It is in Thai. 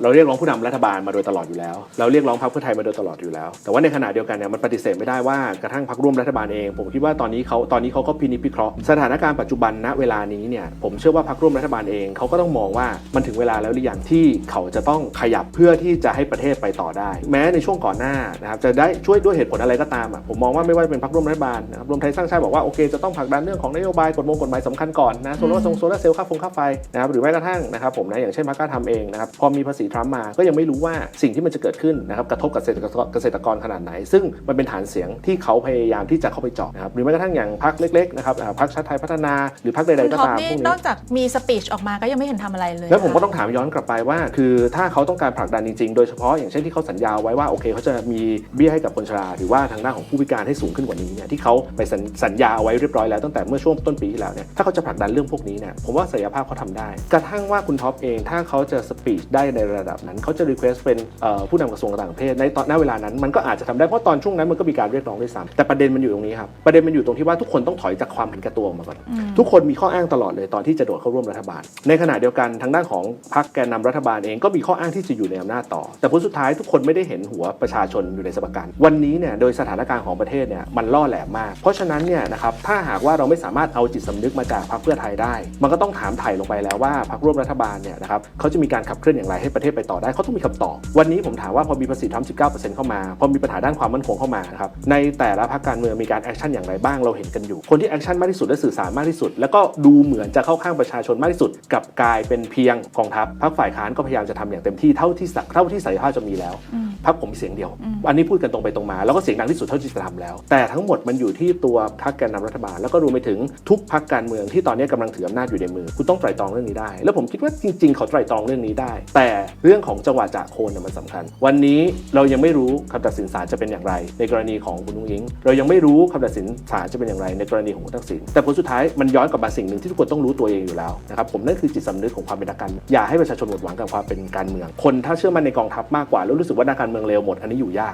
เราเรียกร้องผู้นำรัฐบาลมาโดยตลอดอยู่แล้ว เราเรียกร้องพรรคเพื่อไทยมาโดยตลอดอยู่แล้ว แต่ว่าในขณะเดียวกันเนี่ยมันปฏิเสธไม่ได้ว่ากระทั่งพรรคร่วมรัฐบาลเอง ผมคิดว่าตอนนี้เขาตอนนี้เขาก็พินิจพิเคราะห์สถานการณ์ปัจจุบันณเวลานี้เนี่ยผมเชื่อว่าพรรคร่วมรัฐบาลเองเขาก็ต้องมองว่ามันถึงเวลาแล้วหรือยังที่เขาจะต้องขยับเพื่อที่จะให้ประเทศไปต่อได้ แม้ในช่วงก่อนหน้านะครับจะได้ช่วยด้วยเหตุผลอะไรก็ตามอะผมมองว่าไม่ว่าจะเป็นพรรคร่วมรัฐบาลนะครับรวมไทยสร้างชาติบอกว่าโอเคจะต้องผลักดันเรื่องของนโยบายกฎมงกฎหมายสำคัญก่อนนะโซลาร์โซลาร์เซลล์ค่าฟงค่าไฟนะครับหรือแม้กระทั่งนะครับผมนะอย่างเช่นพรรคกล้าทำเองนะครับพอมีภาษีทรัมป์มา ก็ยังไม่รู้ว่าสิ่งที่มันจะเกิดขึ้นนะครับกระทบกับเกษตรกรเกษตรกรขนาดไหน ซึ่งมันเป็นฐานเสียงที่เขาพยายามที่จะเข้าไปเจาะนะครับหรือแม้กระทั่งอย่างพรรคเล็กๆนะครับอ่าพรรคชาติไทยพัฒนาหรือพรรคใดคุณๆก็ท็อปตามนี่พวกนนี้อกจากมีสปีชออกมาก็ยังไม่เห็นทำอะไรเลย แล้วผมก็นะคะต้องถามย้อนกลับไปว่า คือถ้าเขาต้องการผลักดันจริงๆ โดยเฉพาะอย่างเช่นที่เขาสัญญาไว้ว่าโอเคเขาจะมีเบี้ยให้กับคนชราหรือว่าทางด้านของผู้พิการให้สูงขึ้นกว่านี้เนี่ยที่เขาไปสัญสัญญาเอาไว้เรียบร้อยแล้วตั้งแต่เมื่อช่วงต้นปีที่แล้วเนี่ยถ้าเขาจะผลักดันเรื่องพวกนี้เนี่ยผมว่าศักยภาพเขาทำได้ กระทั่งว่าคุณท็อปเองถ้าเขาจะสปีชได้ในระดับนั้นเขาจะรีเควสเป็นเอ่อผู้นำกระทรวงต่างประเทศในตอนณเวลานั้นมันก็อาจจะทำได้เพราะตอนช่วงนั้นมันก็มีการเรียกร้องด้วยซ้ำแต่ประเด็นมันอยู่ตรงนี้ครับประเด็นมันอยู่ตรงที่ว่าทุกคนต้องถอยจากความเห็นแก่ตัวออกมาก่อนอืมทุกคนมีข้ออ้างตลอดเลยตอนที่จะโดดเข้าร่วมรัฐบาล ในขณะเดียวกันทางด้านของพรรคแกนนำรัฐบาลเองก็มีข้ออ้างที่จะอยู่ในอำนาจต่อ แต่ผลสุดท้ายทุกคนไม่ได้เห็นหัวประชาชนอยู่ในสมการวันนี้เนี่ยโดยสถานการณ์ของประเทศเนี่ยมันล่อแหลมมาก เพราะฉะนั้นเนี่ยนะครับถ้าหากว่าเราไม่สามารถเอาจิตสำนึกมาจากพรรคเพื่อไทยได้ มันก็ต้องถามไถ่ลงไปแล้วว่าพรรคร่วมรัฐบาลเนี่ยนะครับเขาจะมีการขับเคลื่อนอย่างไรให้ประเทศไปต่อได้เขาต้องมีคำตอบ วันนี้ผมถามว่าพอมีภาษีทรัมป์19%เข้ามา พอมีปัญหาด้านความมั่นคงเข้ามานะครับในแต่ละพรรคการเมืองมีการแอคชั่นอย่างไรบ้างเราเห็นกันอยู่ คนที่แอคชั่นมากที่สุดและสื่อสารมากที่สุด แล้วก็ดูเหมือนจะเข้าข้างประชาชนมากที่สุดกลับกลายเป็นเพียงกองทัพพรรคฝ่ายค้านก็พยายามจะทำอย่างเต็มที่เท่าที่ศักเท่าที่ศักยภาพจะมีแล้วอืมพรรคผมมีเสียงเดียวอืมอันนี้พูดกันตรงไปตรงมา แล้วก็เสียงดังที่สุดเท่าที่จะทำแล้ว แต่ทั้งหมดมันอยู่ที่ตัวพรรคแกนนำรัฐบาล แล้วก็รวมไปถึงทุกพรรคการเมืองที่ตอนนี้กำลังถืออำนาจอยู่ในมือ คุณต้องไตร่ตรองเรื่องนี้ได้ แล้วผมคิดว่าจริง ๆ เขาไตร่ตรองเรื่องนี้ได้ แต่เรื่องของจังหวะจากโคนน่ะมันสำคัญ วันนี้เรายังไม่รู้คำตัดสินศาลจะเป็นอย่างไร ในกรณีของคุณนุ้งยิง เรายังไม่รู้คำตัดสินศาลจะเป็นอย่างไร ในกรณีของคุณทักษิณแต่ผลสุดท้ายมันย้อนกลับมาสิ่งหนึ่งที่ทุกคนต้องรู้ตัวเองอยู่แล้วนะครับผมนั่นคือจิตสำนึกของความเป็นนักการเมืองอย่าให้ประชาชนหมดหวังกับความเป็นการเมือง คนถ้าเชื่อมั่นในกองทัพมากกว่าแล้วรู้สึกว่านักการเมืองเลวหมดอันนี้อยู่ยาก